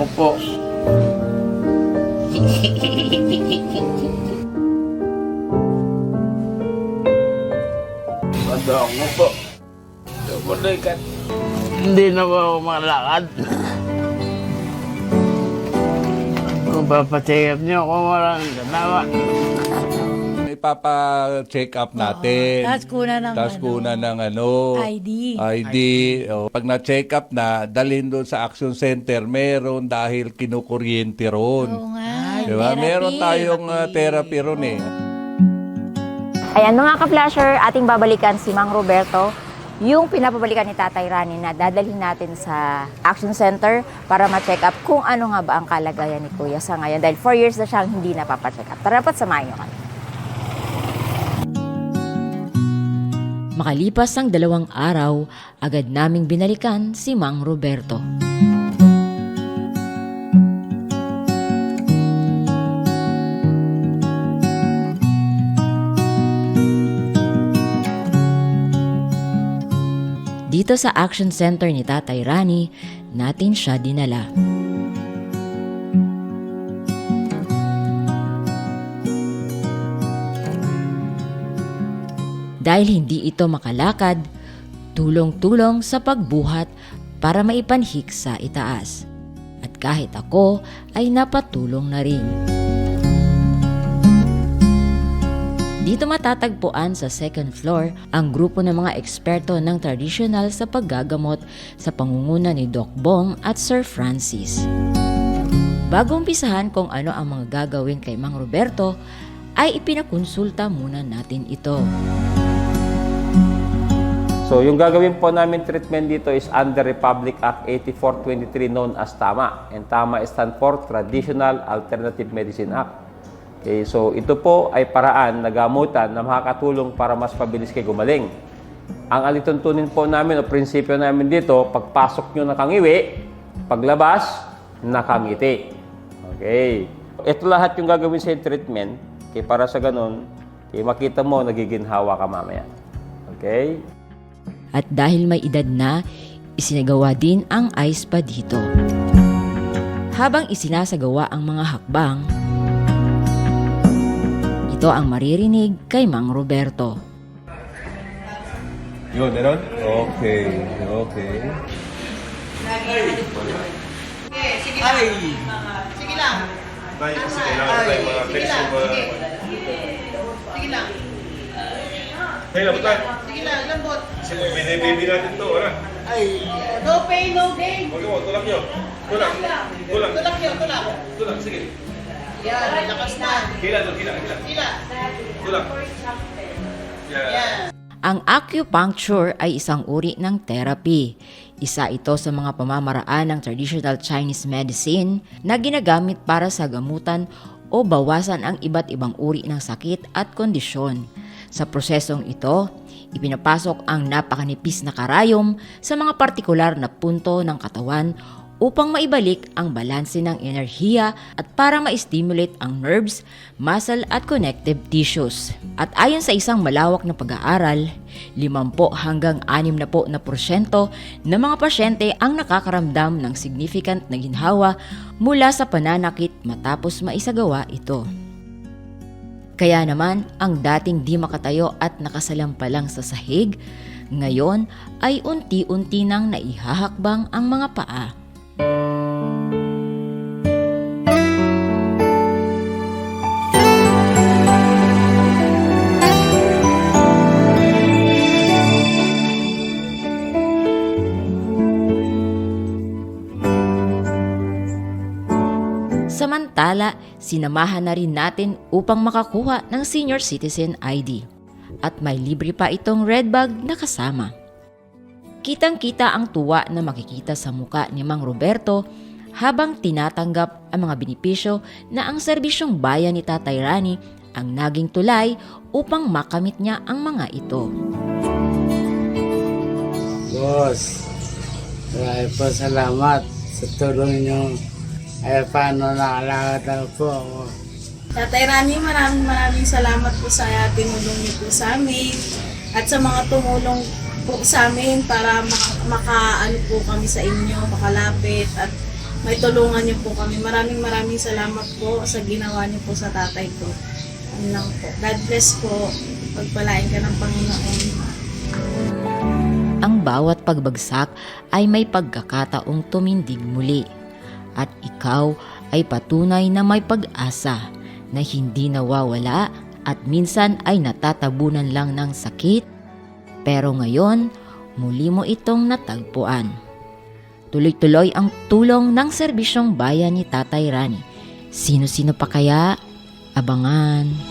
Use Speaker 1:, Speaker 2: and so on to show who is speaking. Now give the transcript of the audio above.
Speaker 1: ko po. Madong ko po. Tumulikat. Hindi na po ako makalakad. Kung up niyo kung walang ganawa.
Speaker 2: Ipapa-check up natin.
Speaker 3: Tapos kuna ng
Speaker 2: Tapos
Speaker 3: ano,
Speaker 2: kuna ng ano,
Speaker 3: ID.
Speaker 2: ID. O, pag na-check up na, dalhin doon sa Action Center, meron dahil kinukuryente ron.
Speaker 3: Oo nga.
Speaker 2: Di ba?
Speaker 3: therapy.
Speaker 2: Meron tayong uh, therapy ron eh.
Speaker 4: Ayan mga ka-flasher, ating babalikan si Mang Roberto, yung pinapabalikan ni Tatay Rani na dadalhin natin sa Action Center para ma-check up kung ano nga ba ang kalagayan ni Kuya sa ngayon. Dahil 4 years na siyang hindi napapacheck up. Tara pat samahin niyo kami.
Speaker 5: Makalipas ang dalawang araw, agad naming binalikan si Mang Roberto. Dito sa Action Center ni Tatay Rani, natin siya dinala. Dahil hindi ito makalakad, tulong-tulong sa pagbuhat para maipanhik sa itaas. At kahit ako ay napatulong na rin. Dito matatagpuan sa second floor ang grupo ng mga eksperto ng traditional sa paggagamot sa pangunguna ni Doc Bong at Sir Francis. Bago umpisahan kung ano ang mga gagawin kay Mang Roberto, ay ipinakonsulta muna natin ito.
Speaker 6: So, yung gagawin po namin treatment dito is under Republic Act 8423 known as TAMA. And TAMA stand for Traditional Alternative Medicine Act. Okay, so ito po ay paraan na gamutan na makakatulong para mas pabilis kayo gumaling. Ang alituntunin po namin o prinsipyo namin dito, pagpasok nyo nakangiwi, paglabas, nakangiti. Okay. Ito lahat yung gagawin sa treatment. Okay, para sa ganun, okay, makita mo, nagiginhawa ka mamaya. Okay?
Speaker 5: At dahil may edad na, isinagawa din ang ice pa dito. Habang isinasagawa ang mga hakbang, ito ang maririnig kay Mang Roberto.
Speaker 2: Yun, meron? Okay, okay.
Speaker 7: Tayo kasi kailangan tayo mga peso ba...
Speaker 8: Sige lang.
Speaker 7: Hey, labutan.
Speaker 8: Sige lang, lambot.
Speaker 7: Kasi binibibi natin to, ano?
Speaker 8: No pain, no gain.
Speaker 7: Huwag mo, tulak nyo. Tulak. Tulak.
Speaker 8: Tulak yun, tulak.
Speaker 7: Tulak, sige.
Speaker 8: Yan, lakas na.
Speaker 7: Hila, doon, hila, hila. Tulak.
Speaker 8: Yan.
Speaker 5: Ang acupuncture ay isang uri ng therapy. Isa ito sa mga pamamaraan ng traditional Chinese medicine na ginagamit para sa gamutan o bawasan ang iba't ibang uri ng sakit at kondisyon. Sa prosesong ito, ipinapasok ang napakanipis na karayom sa mga partikular na punto ng katawan upang maibalik ang balanse ng enerhiya at para ma-stimulate ang nerves, muscle at connective tissues. At ayon sa isang malawak na pag-aaral, 50 hanggang 60 na porsyento ng mga pasyente ang nakakaramdam ng significant na ginhawa mula sa pananakit matapos maisagawa ito. Kaya naman, ang dating di makatayo at nakasalampalang sa sahig, ngayon ay unti-unti nang naihahakbang ang mga paa. Samantala, sinamahan na rin natin upang makakuha ng senior citizen ID. At may libre pa itong red bag na kasama. Kitang-kita ang tuwa na makikita sa muka ni Mang Roberto habang tinatanggap ang mga benepisyo na ang serbisyong bayan ni Tatay Rani ang naging tulay upang makamit niya ang mga ito.
Speaker 1: Boss, maraming po salamat sa tulong niyo. Ay, paano nakalakad na po ako.
Speaker 9: Tatay Rani, maraming maraming salamat po sa tinulong niyo po sa amin at sa mga tumulong po sa amin para maka, makaano po kami sa inyo, makalapit at may tulungan niyo po kami. Maraming maraming salamat po sa ginawa niyo po sa tatay ko. Ano lang po. God bless po. Pagpalain ka ng Panginoon.
Speaker 5: Ang bawat pagbagsak ay may pagkakataong tumindig muli. At ikaw ay patunay na may pag-asa na hindi nawawala at minsan ay natatabunan lang ng sakit. Pero ngayon, muli mo itong natagpuan. Tuloy-tuloy ang tulong ng serbisyong bayan ni Tatay Rani. Sino-sino pa kaya? Abangan.